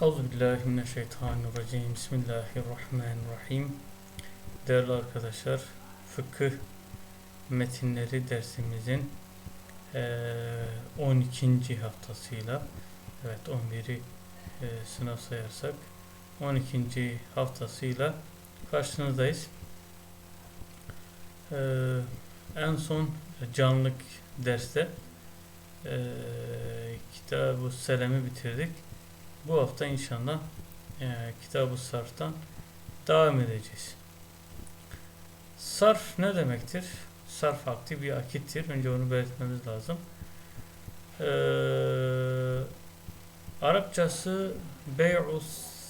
Euzubillahimineşşeytanirracim. Bismillahirrahmanirrahim. Değerli arkadaşlar, fıkıh metinleri dersimizin eee, 12. haftasıyla, evet 11'i eee, sınav sayarsak 12. haftasıyla karşınızdayız. En son canlık derste kitab-ı Selam'ı bitirdik. Bu hafta inşallah e, Kitab-ı Sarf'tan devam edeceğiz. Sarf ne demektir? Sarf akti bir akittir. Önce onu belirtmemiz lazım. Ee, Arapçası bey'u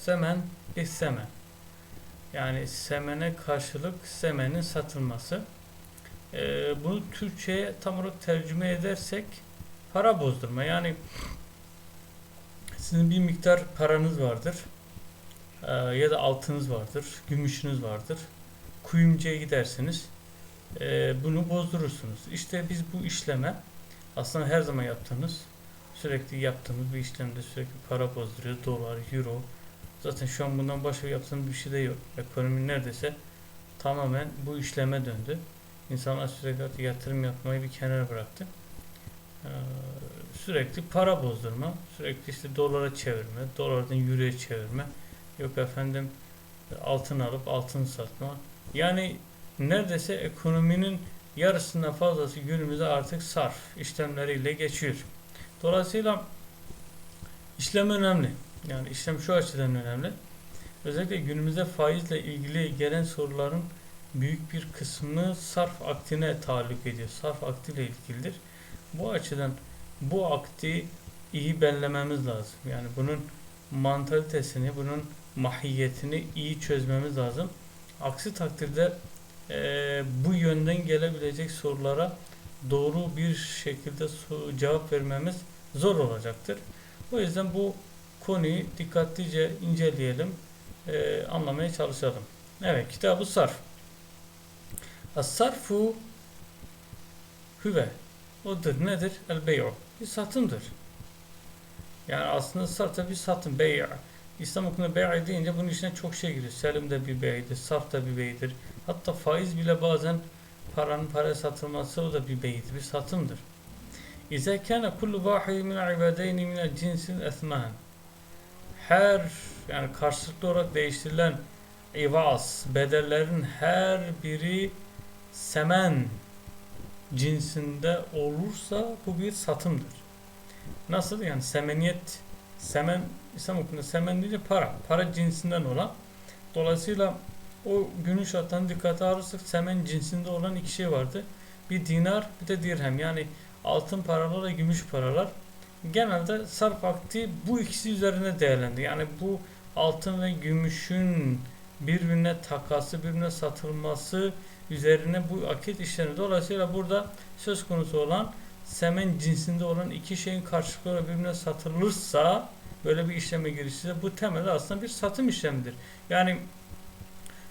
semen bir semen. Yani semene karşılık semenin satılması. Ee, bunu Türkçe'ye tam olarak tercüme edersek para bozdurma. Yani sizin bir miktar paranız vardır. Ee, ya da altınız vardır. Gümüşünüz vardır. Kuyumcuya gidersiniz. Ee, bunu bozdurursunuz. İşte biz bu işleme aslında her zaman yaptığımız sürekli yaptığımız bir işlemde sürekli para bozduruyoruz. Dolar, euro. Zaten şu an bundan başka yaptığımız bir şey de yok. Ekonomi neredeyse tamamen bu işleme döndü. İnsanlar sürekli yatırım yapmayı bir kenara bıraktı. Ee, sürekli para bozdurma, sürekli işte dolara çevirme, dolardan euroya çevirme, yok efendim altın alıp altın satma. Yani neredeyse ekonominin yarısından fazlası günümüzde artık sarf işlemleriyle geçiyor. Dolayısıyla işlem önemli. Yani işlem şu açıdan önemli. Özellikle günümüzde faizle ilgili gelen soruların büyük bir kısmı sarf aktine taalluk ediyor. Sarf aktiyle ilgilidir. Bu açıdan bu akti iyi bellememiz lazım. Yani bunun mantalitesini, bunun mahiyetini iyi çözmemiz lazım. Aksi takdirde e, bu yönden gelebilecek sorulara doğru bir şekilde cevap vermemiz zor olacaktır. O yüzden bu konuyu dikkatlice inceleyelim, e, anlamaya çalışalım. Evet, kitabı sarf. As-sarfu hüve odur nedir? El bey'u. Bir satımdır. Yani aslında sarf bir satım. Bey' İslam okulunda bey' deyince bunun içine çok şey giriyor. Selim de bir bey'dir, sarf da bir bey'dir. Hatta faiz bile bazen paranın para satılması o da bir bey'dir, bir satımdır. İze kâne kullu vâhid min ibadeyni min cinsil esmân. Her yani karşılıklı olarak değiştirilen ivaz, bedellerin her biri semen cinsinde olursa bu bir satımdır. Nasıl? Yani semeniyet, semen, İslam okulunda semen deyince para. Para cinsinden olan. Dolayısıyla o günün şartlarını dikkate alırsak semen cinsinde olan iki şey vardı. Bir dinar bir de dirhem. Yani altın paralar ve gümüş paralar. Genelde sarf akti bu ikisi üzerine değerlendi. Yani bu altın ve gümüşün birbirine takası, birbirine satılması üzerine bu akit işlenir. Dolayısıyla burada söz konusu olan semen cinsinde olan iki şeyin karşılıklı birbirine satılırsa böyle bir işleme girişirse bu temelde aslında bir satım işlemidir. Yani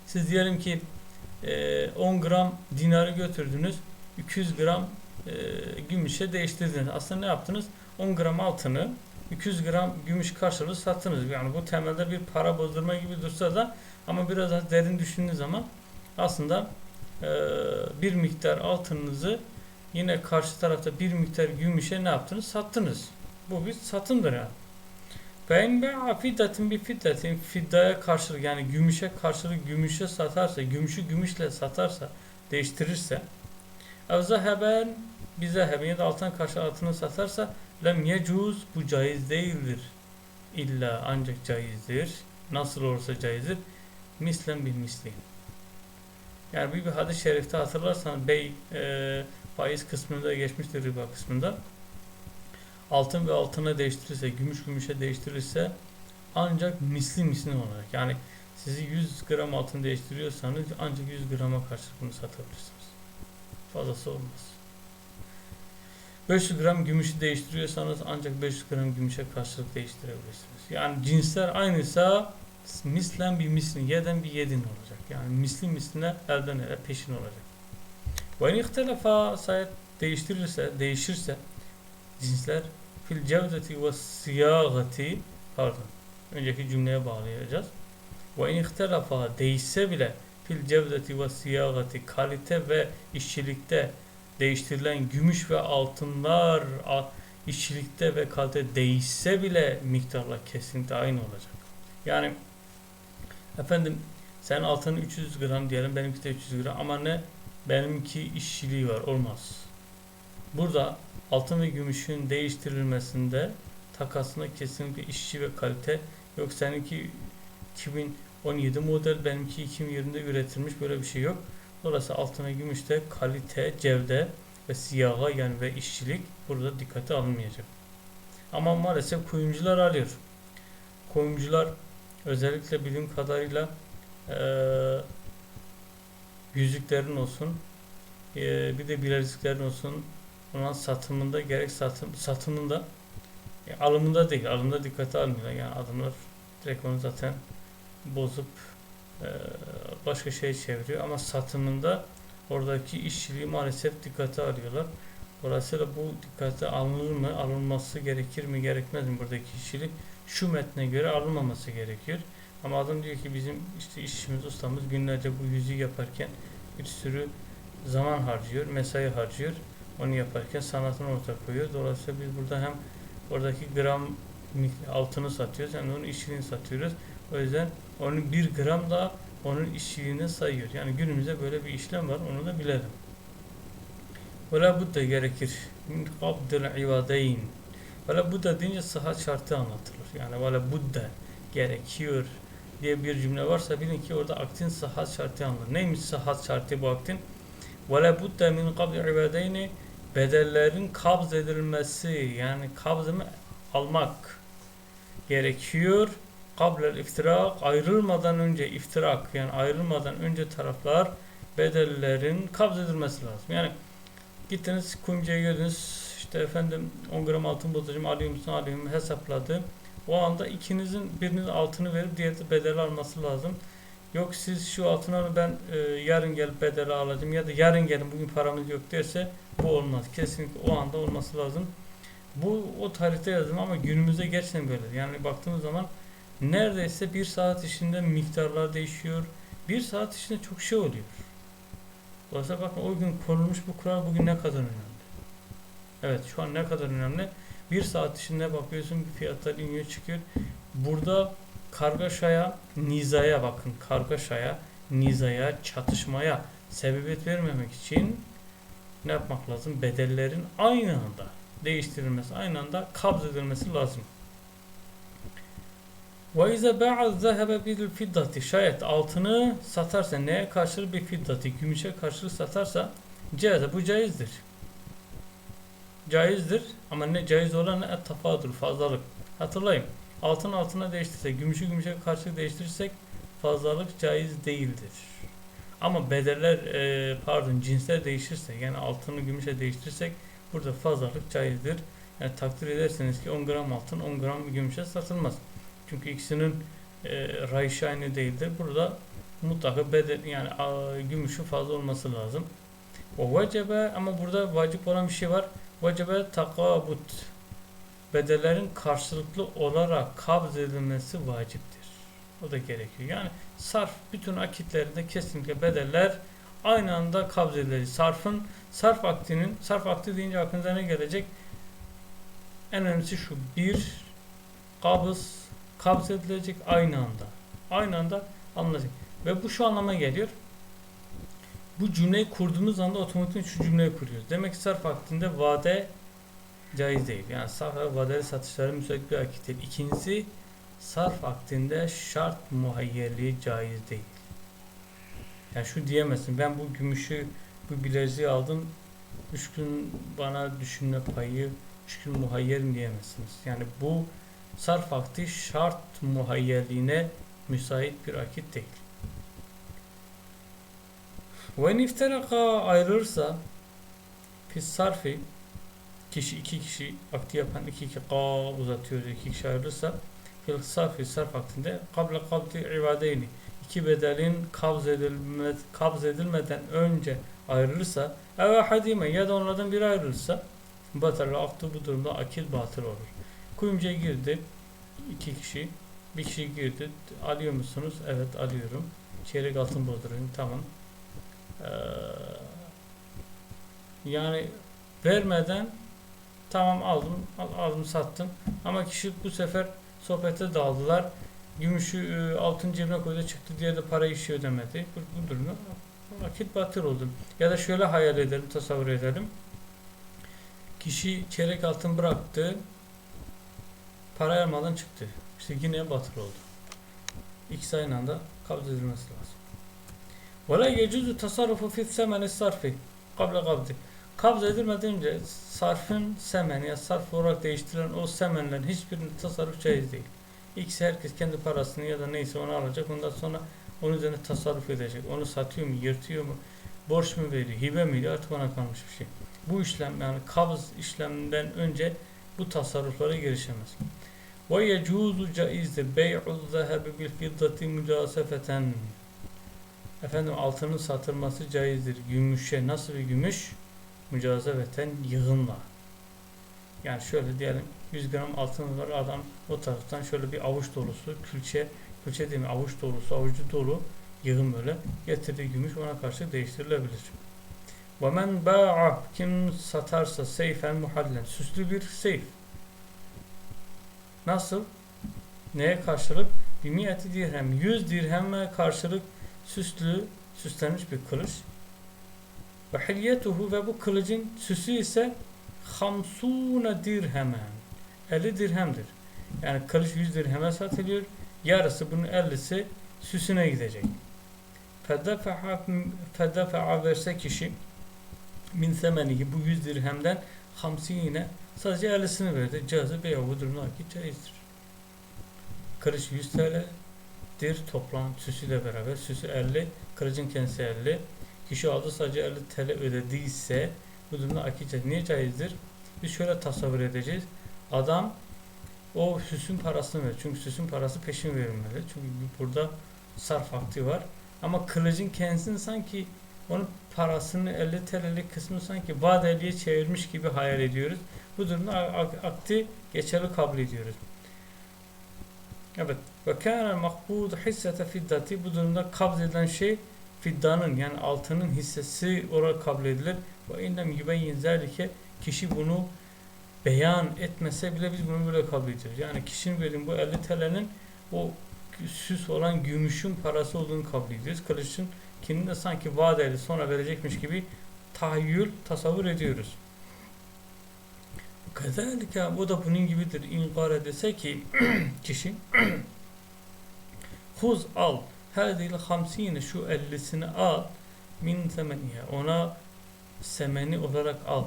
siz diyelim ki e, 10 gram dinarı götürdünüz 200 gram e, gümüşe değiştirdiniz. Aslında ne yaptınız? 10 gram altını 200 gram gümüş karşılığı sattınız. Yani bu temelde bir para bozdurma gibi dursa da ama biraz daha derin düşündüğünüz zaman aslında e, bir miktar altınınızı yine karşı tarafta bir miktar gümüşe ne yaptınız? Sattınız. Bu bir satımdır yani. Ben be fiddetin bir fiddetin fiddaya karşılık yani gümüşe karşılık gümüşe satarsa, gümüşü gümüşle satarsa, değiştirirse evzeheben bize heben ya da altın karşı altını satarsa lem yecuz bu caiz değildir. İlla ancak caizdir. Nasıl olursa caizdir. Mislen bir misli. Yani bir, bir hadis-i şerifte hatırlarsanız bey e, faiz kısmında geçmiştir riba kısmında. Altın ve altına değiştirirse, gümüş gümüşe değiştirirse ancak misli misli olarak. Yani sizi 100 gram altın değiştiriyorsanız ancak 100 grama karşılık bunu satabilirsiniz. Fazlası olmaz. 500 gram gümüşü değiştiriyorsanız ancak 500 gram gümüşe karşılık değiştirebilirsiniz. Yani cinsler aynıysa mislen bir mislin, yeden bir yedin olacak. Yani misli misline elden ele peşin olacak. Ve ihtelafa sayet değiştirirse, değişirse cinsler fil cevdeti ve siyagati pardon önceki cümleye bağlayacağız. Ve in ihtelafa değişse bile fil cevdeti ve siyagati kalite ve işçilikte değiştirilen gümüş ve altınlar işçilikte ve kalite değişse bile miktarlar kesinlikle aynı olacak. Yani efendim sen altının 300 gram diyelim benimki de 300 gram ama ne benimki işçiliği var olmaz. Burada altın ve gümüşün değiştirilmesinde takasında kesinlikle işçi ve kalite yok seninki 2017 model benimki 2020'de üretilmiş böyle bir şey yok. Dolayısıyla altın ve gümüşte kalite, cevde ve siyaha yani ve işçilik burada dikkate alınmayacak. Ama maalesef kuyumcular alıyor. Kuyumcular özellikle bildiğim kadarıyla eee yüzüklerin olsun eee, bir de bileziklerin olsun onun satımında gerek satım satımında e, alımında değil alımda dikkate almıyorlar yani adamlar direkt onu zaten bozup eee, başka şey çeviriyor ama satımında oradaki işçiliği maalesef dikkate alıyorlar. Dolayısıyla bu dikkate alınır mı, alınması gerekir mi, gerekmez mi buradaki işçilik? Şu metne göre alınmaması gerekiyor. Ama adam diyor ki bizim işte işçimiz, ustamız günlerce bu yüzüğü yaparken bir sürü zaman harcıyor, mesai harcıyor. Onu yaparken sanatını ortaya koyuyor. Dolayısıyla biz burada hem oradaki gram altını satıyoruz hem de onun işçiliğini satıyoruz. O yüzden onun bir gram da onun işçiliğini sayıyor. Yani günümüzde böyle bir işlem var. Onu da bilelim. Ve la budda gerekir. Min kabdil ivadeyn. Ve la budda deyince sıhhat şartı anlatılır. Yani ve la budda gerekiyor diye bir cümle varsa bilin ki orada aktin sıhhat şartı anlatılır. Neymiş sıhhat şartı bu aktin? La budda min kabdil ibadeyni bedellerin kabz edilmesi yani kabzını almak gerekiyor. Kablel iftirak ayrılmadan önce iftirak yani ayrılmadan önce taraflar bedellerin kabz edilmesi lazım. Yani gittiniz kuyumcuya gördünüz işte efendim 10 gram altın bozacağım alıyor musun alıyor musun hesapladı. O anda ikinizin birinin altını verip diğeri de bedeli alması lazım. Yok siz şu altını alın ben e, yarın gelip bedeli alacağım ya da yarın gelin bugün paramız yok derse bu olmaz. Kesinlikle o anda olması lazım. Bu o tarihte yazdım ama günümüzde gerçekten böyle. Yani baktığımız zaman neredeyse bir saat içinde miktarlar değişiyor. Bir saat içinde çok şey oluyor. Dolayısıyla bakın o gün konulmuş bu kural bugün ne kadar önemli. Evet şu an ne kadar önemli. Bir saat içinde bakıyorsun fiyatlar iniyor çıkıyor. Burada kargaşaya, nizaya bakın. Kargaşaya, nizaya, çatışmaya sebebiyet vermemek için ne yapmak lazım? Bedellerin aynı anda değiştirilmesi, aynı anda kabz edilmesi lazım. Ve izâ ba'a zehebe bil fiddati şayet altını satarsa neye karşılık bir fiddati gümüşe karşılık satarsa caize bu caizdir. Caizdir ama ne caiz olan ne tafadur fazlalık. Hatırlayın altın altına değiştirsek gümüşü gümüşe karşılık değiştirirsek fazlalık caiz değildir. Ama bedeller e, pardon cinsler değişirse yani altını gümüşe değiştirirsek burada fazlalık caizdir. Yani takdir ederseniz ki 10 gram altın 10 gram gümüşe satılmaz. Çünkü ikisinin e, rayışı aynı değildir. Burada mutlaka bedel yani a, gümüşün fazla olması lazım. O vecebe ama burada vacip olan bir şey var. Vecebe takabut. Bedellerin karşılıklı olarak kabz edilmesi vaciptir. O da gerekiyor. Yani sarf bütün akitlerinde kesinlikle bedeller aynı anda kabz edilecek. Sarfın sarf aktinin sarf akti deyince aklınıza ne gelecek? En önemlisi şu. Bir kabız kabz edilecek aynı anda. Aynı anda alınacak. Ve bu şu anlama geliyor. Bu cümleyi kurduğumuz anda otomatik şu cümleyi kuruyoruz. Demek ki sarf aktinde vade caiz değil. Yani sarf ve vadeli satışları müsait bir akit değil. İkincisi sarf aktinde şart muhayyerliği caiz değil. Yani şu diyemezsin. Ben bu gümüşü bu bileziği aldım. Üç gün bana düşünme payı üç gün muhayyerim diyemezsiniz. Yani bu sarf akti şart muhayyerliğine müsait bir akit değil. Ve nifteraka ayrılırsa fis sarfi kişi iki kişi akti yapan iki kişi ka uzatıyoruz iki kişi ayrılırsa fil sarfi sarf aktinde kabla kabdi ibadeyni iki bedelin kabz, edilme, kabz edilmeden önce ayrılırsa ev hadime ya da onlardan biri ayrılırsa batarla aktı bu durumda akil batıl olur. Kuyumcuya girdi iki kişi Bir kişi girdi. Alıyor musunuz? Evet alıyorum. Çeyrek altın bozduruyorum. Tamam. Ee, yani vermeden tamam aldım al- aldım sattım. Ama kişi bu sefer sohbete daldılar. Gümüşü e, altın cebine koydu çıktı diye de parayı işi ödemedi. Bu, bu durumda vakit batır oldu. Ya da şöyle hayal edelim tasavvur edelim. Kişi çeyrek altın bıraktı para almadan çıktı. İşte yine batır oldu. İkisi aynı anda kabz edilmesi lazım ولا يجوز التصرف في الثمن الصرفي قبل قبضه kabz edilmeden önce sarfın semeni ya sarf olarak değiştirilen o semenlerin hiçbirinin tasarruf caiz değil. İkisi herkes kendi parasını ya da neyse onu alacak. Ondan sonra onun üzerine tasarruf edecek. Onu satıyor mu, yırtıyor mu, borç mu veriyor, hibe mi veriyor artık ona kalmış bir şey. Bu işlem yani kabz işleminden önce bu tasarruflara girişemez. Ve yecuzu caizdir bey'u zehebi bil fiddati mücasefeten. Efendim altının satılması caizdir. Gümüşe nasıl bir gümüş? mücazebeten yığınla. Yani şöyle diyelim 100 gram altın var adam o taraftan şöyle bir avuç dolusu külçe külçe değil mi avuç dolusu avucu dolu yığın böyle getirdiği gümüş ona karşı değiştirilebilir. Ve men ba'a kim satarsa seyfen muhallen süslü bir seyf. Nasıl? Neye karşılık? Bir miyeti dirhem. 100 dirheme karşılık süslü, süslenmiş bir kılıç. Ve hilyetuhu ve bu kılıcın süsü ise hamsuna dirhemen. 50 dirhemdir. Yani kılıç 100 dirheme satılıyor. Yarısı bunun 50'si süsüne gidecek. Fedefa'a verse kişi min semenihi bu 100 dirhemden hamsine sadece 50'sini verdi. Cazı beya bu durumda ki caizdir. Kılıç 100 TL dir toplam süsüyle beraber süsü 50 kılıcın kendisi 50 kişi aldı sadece 50 TL ödediyse bu durumda akice niye caizdir? Biz şöyle tasavvur edeceğiz. Adam o süsün parasını verir. Çünkü süsün parası peşin verilmeli. Çünkü burada sarf vakti var. Ama kılıcın kendisini sanki onun parasını 50 TL'lik kısmını sanki vadeliye çevirmiş gibi hayal ediyoruz. Bu durumda ak- akti geçerli kabul ediyoruz. Evet. Ve kâne makbud hissete fiddati bu durumda kabz edilen şey fiddanın yani altının hissesi olarak kabul edilir. Ve innem yübeyyin zâlike kişi bunu beyan etmese bile biz bunu böyle kabul ediyoruz. Yani kişinin verdiği bu 50 TL'nin o süs olan gümüşün parası olduğunu kabul ediyoruz. Kılıçın kendini de sanki vadeli sonra verecekmiş gibi tahayyül, tasavvur ediyoruz. Kazalika bu da bunun gibidir. İnkar dese ki kişi huz al hadil hamsine şu 50'sini al min semeniye ona semeni olarak al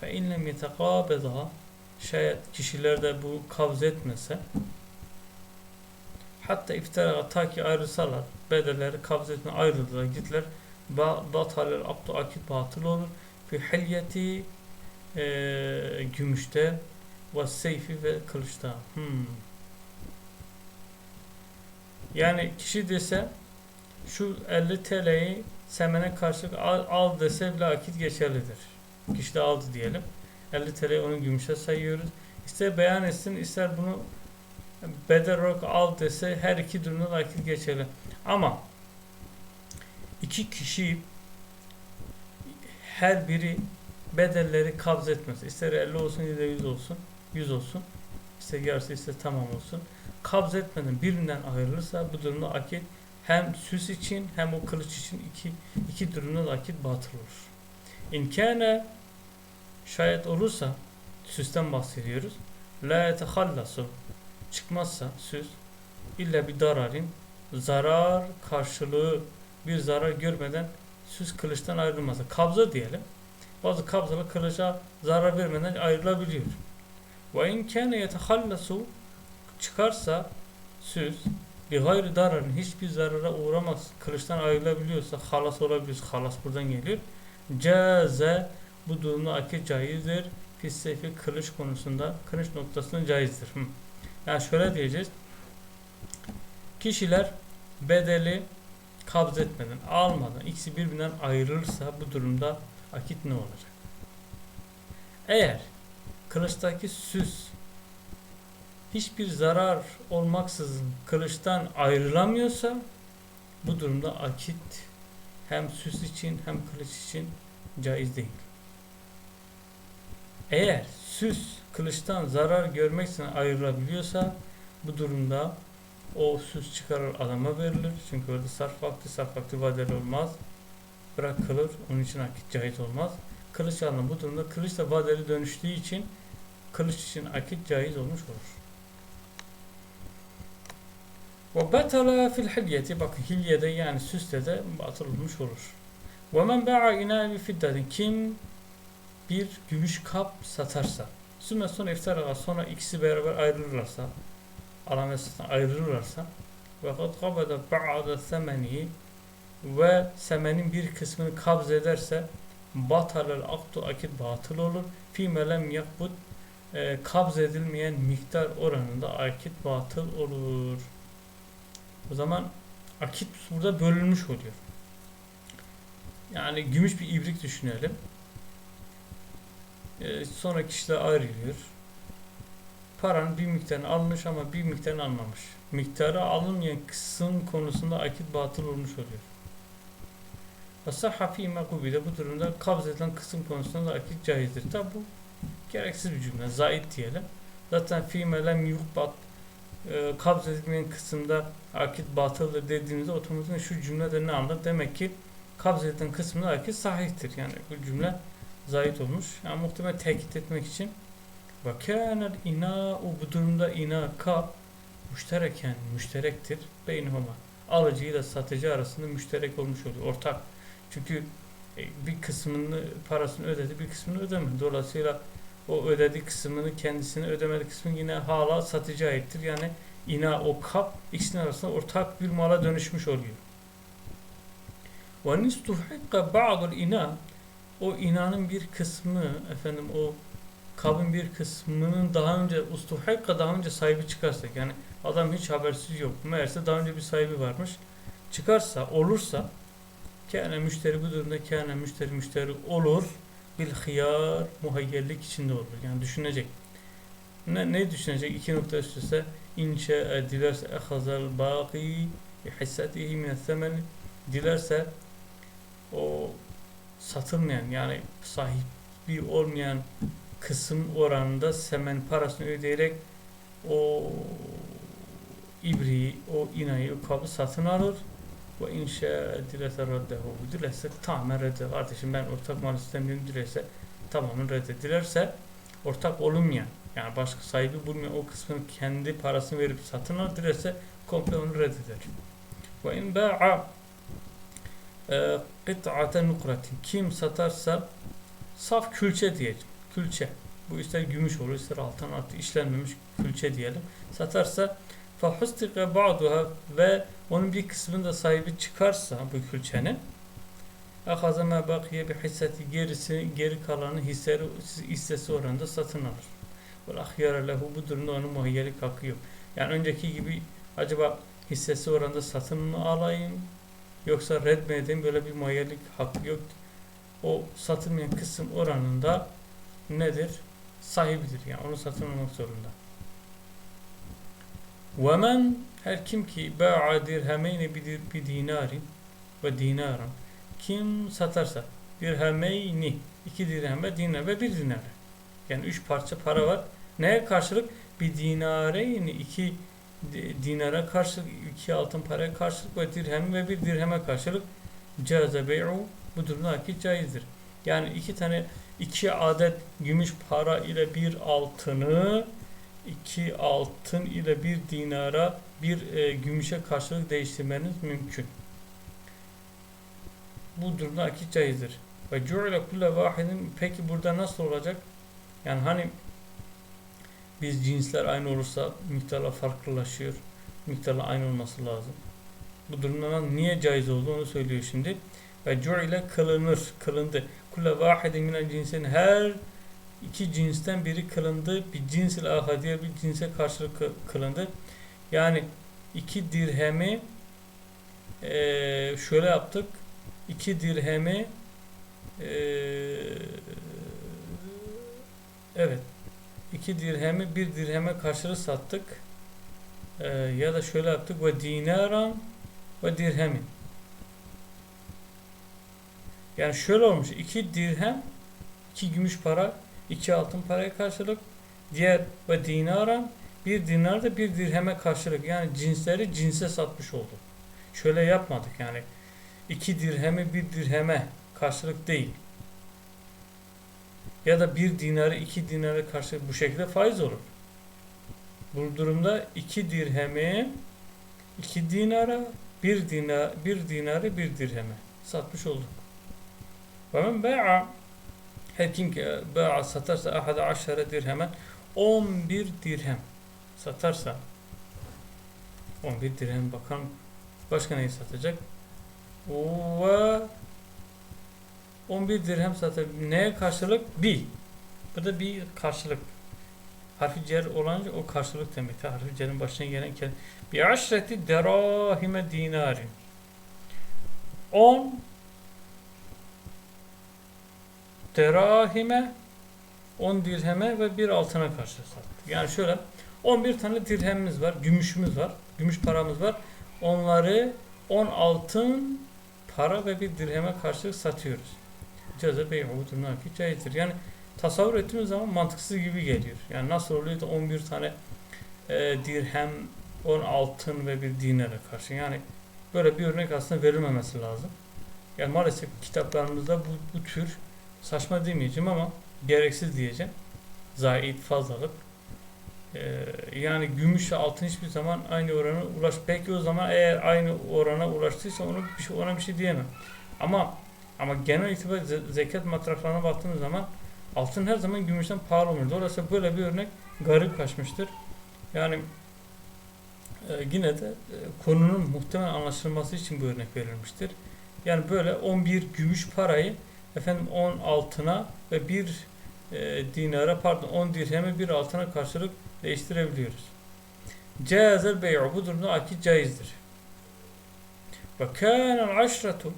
fe in lem yetekabeda şayet kişiler de bu kabz etmese hatta iftara ta ki ayrılsalar bedelleri kabz etme ayrıldılar gittiler batalel abdu akit batıl olur fi hilyeti e, gümüşte ve seyfi ve kılıçta hmm. Yani kişi dese şu 50 TL'yi semene karşılık al, al dese bile geçerlidir. Kişi de aldı diyelim. 50 TL'yi onun gümüşe sayıyoruz. İster beyan etsin ister bunu bedel al dese her iki durumda da geçerli. Ama iki kişi her biri bedelleri kabz etmez. İster 50 olsun da 100 olsun. 100 olsun. İster yarısı ister tamam olsun kabz etmeden birinden ayrılırsa bu durumda akit hem süs için hem o kılıç için iki, iki durumda da akit batıl olur. İmkâne şayet olursa süsten bahsediyoruz. La yetehallasu çıkmazsa süs illa bir dararin zarar karşılığı bir zarar görmeden süs kılıçtan ayrılmazsa kabza diyelim. Bazı kabzalı kılıca zarar vermeden ayrılabiliyor. Ve in kâne yetehallasu çıkarsa süs bir gayri dararın hiçbir zarara uğramaz. Kılıçtan ayrılabiliyorsa halas olabilir. Halas buradan geliyor. Caze bu durumda akit caizdir. Fisseyfi kılıç konusunda kılıç noktasında caizdir. Yani şöyle diyeceğiz. Kişiler bedeli kabz etmeden, almadan ikisi birbirinden ayrılırsa bu durumda akit ne olacak? Eğer kılıçtaki süs hiçbir zarar olmaksızın kılıçtan ayrılamıyorsa bu durumda akit hem süs için hem kılıç için caiz değil. Eğer süs kılıçtan zarar görmeksizin ayrılabiliyorsa bu durumda o süs çıkarır adama verilir. Çünkü orada sarf vakti, sarf vakti vadeli olmaz. Bırakılır. Onun için akit caiz olmaz. Kılıç alın bu durumda kılıç da vadeli dönüştüğü için kılıç için akit caiz olmuş olur. Ve betala fil hilyeti bakın hilyede yani süste de batıl olmuş olur. Ve men ba'a ina bi fiddatin kim bir gümüş kap satarsa sümme sonra iftara sonra ikisi beraber ayrılırlarsa alan ayrılırlarsa ve kad kabada ba'da semenihi ve semenin bir kısmını kabz ederse batalel aktu akit batıl olur. Fi melem yakbud e, kabz edilmeyen miktar oranında akit batıl olur. O zaman akit burada bölünmüş oluyor. Yani gümüş bir ibrik düşünelim. E, sonra kişiler ayrılıyor. Paranın bir miktarını almış ama bir miktarını almamış. Miktarı alınmayan kısım konusunda akit batıl olmuş oluyor. Asahha fî mekubide bu durumda kabz edilen kısım konusunda da akit caizdir. Tabi bu gereksiz bir cümle. Zait diyelim. Zaten fî melem yuhbat e, kabz edilmeyen kısımda akit batıldır dediğimizde otomatikman şu cümlede ne anlar? Demek ki kabz edilen kısmında akit sahihtir. Yani bu cümle zayit olmuş. Yani muhtemelen tekit etmek için ve kânel ina bu durumda ina kap müştereken müşterektir. Beynihuma. Alıcı ile satıcı arasında müşterek olmuş oluyor. Ortak. Çünkü e, bir kısmını parasını ödedi, bir kısmını ödemedi. Dolayısıyla o ödediği kısmını kendisine ödemedi kısmı yine hala satıcı aittir. Yani ina o kap ikisinin arasında ortak bir mala dönüşmüş oluyor. Ve nistuhikka ba'dul ina o inanın bir kısmı efendim o kabın bir kısmının daha önce ustuhikka daha önce sahibi çıkarsa yani adam hiç habersiz yok. Meğerse daha önce bir sahibi varmış. Çıkarsa olursa kâne müşteri bu durumda kâne müşteri müşteri olur bil hıyar muhayyerlik içinde olur. Yani düşünecek. Ne, ne düşünecek? İki nokta üst üste inşa dilerse ehazal baqi bi hissetihi min semeni dilerse o satılmayan yani sahibi olmayan kısım oranında semen parasını ödeyerek o ibriği, o inayı, o kabı satın alır ve inşa dilese reddehu. Dilerse tamamen reddet. Kardeşim ben ortak mal istemiyorum dilerse tamamen reddet. Dilerse ortak olunmayan yani başka sahibi bulmayan o kısmını kendi parasını verip satın alır. Komple onu reddeder. Ve in ba'a kıt'ate nukratin. Kim satarsa saf külçe diyelim. Külçe. Bu ister gümüş olur, ister altın artı işlenmemiş külçe diyelim. Satarsa fahustika ba'duha ve onun bir kısmını da sahibi çıkarsa bu külçenin bakiye bir hisseti gerisi geri kalanı hisleri hissesi oranında satın alır. Ve ahyara lehu bu durumda onun muhayyelik hakkı yok. Yani önceki gibi acaba hissesi oranında satın mı alayım yoksa red mi edeyim böyle bir muhayyelik hakkı yok. O satılmayan kısım oranında nedir? Sahibidir. Yani onu satın almak zorunda. Ve men her kim ki ba'a dirhemeyni bi dinarin ve dinaran kim satarsa dirhemeyni iki dirheme dinar ve bir dinar. Yani üç parça para var. Neye karşılık? Bir dinareyni iki dinara karşılık, iki altın paraya karşılık ve dirhem ve bir dirheme karşılık caza bey'u bu durumda nakit caizdir. Yani iki tane iki adet gümüş para ile bir altını iki altın ile bir dinara bir e, gümüşe karşılık değiştirmeniz mümkün. Bu durumda akit caizdir. Ve cu'ile kulle vahidin peki burada nasıl olacak? Yani hani biz cinsler aynı olursa miktarlar farklılaşıyor. Miktarlar aynı olması lazım. Bu durumda niye caiz oldu onu söylüyor şimdi. Ve cu'ile kılınır, kılındı. Kulle vahidin minel cinsin her iki cinsten biri kılındı. Bir cinsil aha diğer bir cinse karşılık kılındı. Yani iki dirhemi e, şöyle yaptık. iki dirhemi e, evet iki dirhemi bir dirheme karşılık sattık. Ee, ya da şöyle yaptık ve dinaran ve dirhemin. Yani şöyle olmuş. iki dirhem, iki gümüş para, iki altın paraya karşılık. Diğer ve dinaran bir dinar da bir dirheme karşılık. Yani cinsleri cinse satmış olduk. Şöyle yapmadık yani. iki dirhemi bir dirheme karşılık değil. Ya da bir dinarı iki dinara karşılık bu şekilde faiz olur. Bu durumda iki dirhemi iki dinara bir dinar bir dinarı bir dirheme satmış olduk. Ve men be'a her ki be'a satarsa ahada aşere dirhemen 11 dirhem satarsa 11 dirhem bakalım başka neyi satacak? Ve 11 dirhem satacak. Neye karşılık? Bi. Bu da bir karşılık. Harfi cer olunca o karşılık demek. Harfi cerin başına gelen kelime. Bi aşreti derahime dinarin. 10 derahime 10 dirheme ve bir altına karşı sattık. Yani şöyle 11 tane dirhemimiz var, gümüşümüz var, gümüş paramız var. Onları 10 altın para ve bir dirheme karşı satıyoruz. Ceza bey'u durumdan ki caizdir. Yani tasavvur ettiğimiz zaman mantıksız gibi geliyor. Yani nasıl oluyor da 11 tane e, dirhem, 10 altın ve bir dinara karşı. Yani böyle bir örnek aslında verilmemesi lazım. Yani maalesef kitaplarımızda bu, bu tür saçma demeyeceğim ama gereksiz diyeceğim. Zahid fazlalık. Ee, yani gümüşle altın hiçbir zaman aynı orana ulaş. Belki o zaman eğer aynı orana ulaştıysa onu bir şey, ona bir şey diyemem. Ama ama genel itibariyle ze- zekat matraflarına baktığımız zaman altın her zaman gümüşten pahalı olur. Dolayısıyla böyle bir örnek garip kaçmıştır. Yani e, yine de e, konunun muhtemelen anlaşılması için bu örnek verilmiştir. Yani böyle 11 gümüş parayı efendim 10 altına ve bir e, dinara pardon 10 dirheme bir altına karşılık değiştirebiliyoruz. Cazel bey'u bu durumda akit caizdir. Ve kânel aşratu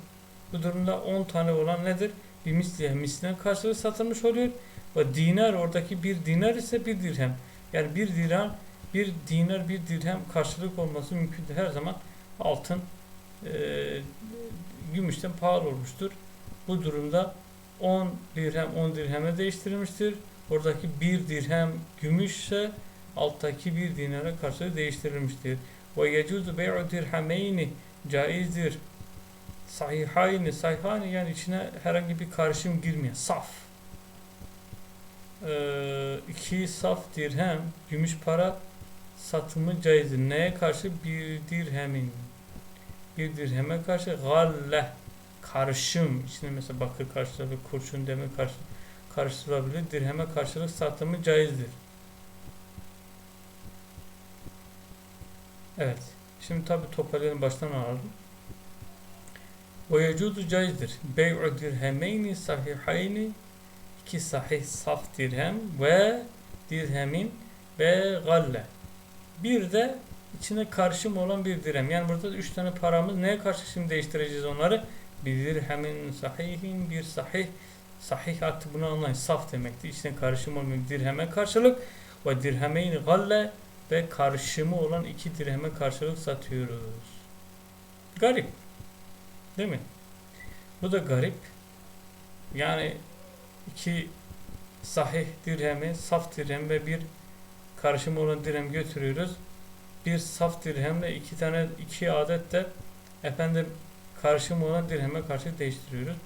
bu durumda 10 tane olan nedir? Bir misliye misline karşılığı satılmış oluyor. Ve dinar oradaki bir dinar ise bir dirhem. Yani bir dinar bir dinar bir dirhem karşılık olması mümkündür. Her zaman altın e, gümüşten pahalı olmuştur. Bu durumda 10 dirhem 10 dirheme değiştirilmiştir. Oradaki bir dirhem gümüşse alttaki bir dinara karşı değiştirilmiştir. Ve yecuzu bey'u dirhemeyni caizdir. Sahihayni, sahihani yani içine herhangi bir karışım girmeyen, saf. Ee, iki saf dirhem, gümüş para satımı caizdir. Neye karşı? Bir dirhemin. Bir dirheme karşı galle, karışım. İçine mesela bakır karşılığı, kurşun demir karşı karıştırılabilir. Dirheme karşılık satımı caizdir. Evet. Şimdi tabi toparlayalım baştan alalım. Ve yecuzu caizdir. Bey'u dirhemeyni sahihayni iki sahih saf dirhem ve dirhemin ve galle. Bir de içine karışım olan bir dirhem. Yani burada üç tane paramız. Neye karşı şimdi değiştireceğiz onları? Bir dirhemin sahihin, bir sahih. Sahih artık bunu anlayın. Saf demekti. İçine karışım olmayan dirheme karşılık. Ve dirhemeyni galle ve karışımı olan iki dirheme karşılık satıyoruz. Garip. Değil mi? Bu da garip. Yani iki sahih dirhemi, saf dirhem ve bir karışımı olan dirhem götürüyoruz. Bir saf dirhemle iki tane iki adet de efendim karışımı olan dirheme karşı değiştiriyoruz.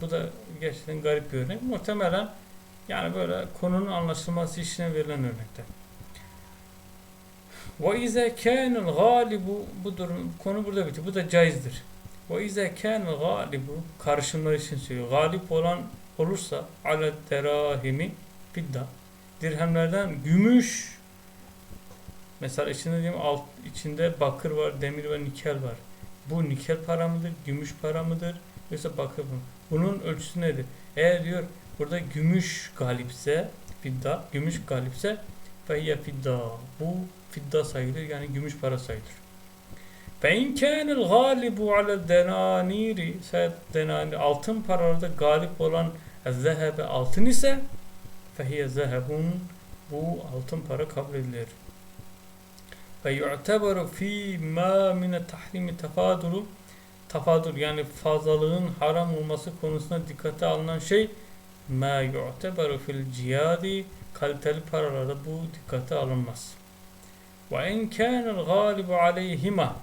Bu da gerçekten garip bir örnek. Muhtemelen yani böyle konunun anlaşılması için verilen örnekler. Ve izâ kânel gâlibu bu durum konu burada bitiyor. Bu da caizdir. Ve izâ kânel gâlibu karışımlar için söylüyor. Galip olan olursa ala derahimi fidda dirhemlerden gümüş mesela içinde diyeyim alt içinde bakır var, demir ve nikel var. Bu nikel para mıdır, gümüş para mıdır yoksa bakır? Bunun ölçüsü nedir? Eğer diyor burada gümüş galipse fidda, gümüş galipse feyye fidda. Bu fidda sayılır yani gümüş para sayılır. İn kânel gâlibu ala denaniri denanir altın paralarda galip olan zehebe altın ise fehiye zehebun bu altın para kabul edilir. Ve yu'teberu fi ma mine tahrimi tefadulu tafadul yani fazlalığın haram olması konusunda dikkate alınan şey ma yu'teberu fil cihadi kaliteli paralarda bu dikkate alınmaz. Ve en kânel gâlibu aleyhima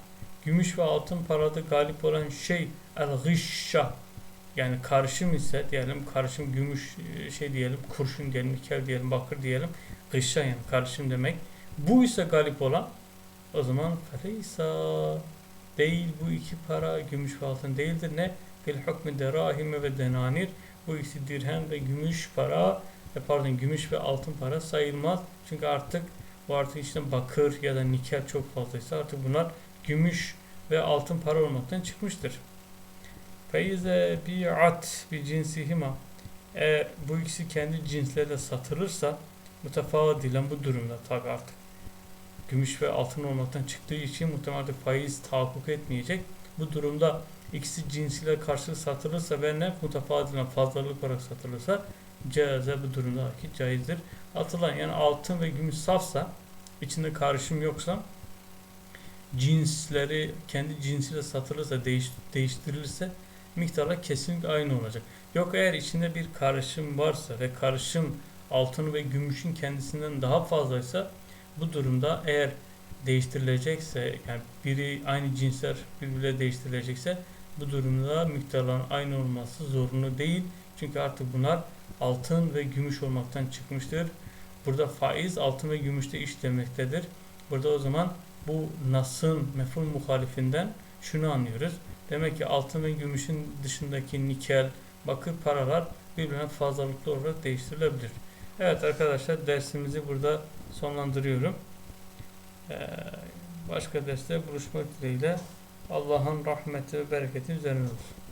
gümüş ve altın parada galip olan şey el gışşa yani karışım ise diyelim karışım gümüş e, şey diyelim kurşun diyelim nikel diyelim bakır diyelim gışşa yani karışım demek bu ise galip olan o zaman feleysa değil bu iki para gümüş ve altın değildir. Ne? Fil hukmi derahime ve denanir. Bu ikisi dirhem ve gümüş para e, pardon gümüş ve altın para sayılmaz. Çünkü artık bu artık işte bakır ya da nikel çok fazlaysa artık bunlar gümüş ve altın para olmaktan çıkmıştır. Feize bi'at bi cinsihima. Eğer bu ikisi kendi cinslerle satılırsa mütefadilen bu durumda tabi artık gümüş ve altın olmaktan çıktığı için muhtemelen faiz tahakkuk etmeyecek. Bu durumda ikisi cinsiyle karşı satılırsa ve ne mütefadilen fazlalık olarak satılırsa caize bu durumda ki caizdir. Atılan yani altın ve gümüş safsa içinde karışım yoksa cinsleri kendi cinsiyle satılırsa değiş, değiştirilirse miktarlar kesinlikle aynı olacak. Yok eğer içinde bir karışım varsa ve karışım altın ve gümüşün kendisinden daha fazlaysa bu durumda eğer değiştirilecekse yani biri aynı cinsler birbirle değiştirilecekse bu durumda miktarların aynı olması zorunlu değil. Çünkü artık bunlar altın ve gümüş olmaktan çıkmıştır. Burada faiz altın ve gümüşte işlemektedir. Burada o zaman bu nasın mefhul muhalifinden şunu anlıyoruz. Demek ki altın ve gümüşün dışındaki nikel, bakır paralar birbirine fazlalıklı olarak değiştirilebilir. Evet arkadaşlar dersimizi burada sonlandırıyorum. Ee, başka derste buluşmak dileğiyle Allah'ın rahmeti ve bereketi üzerine olsun.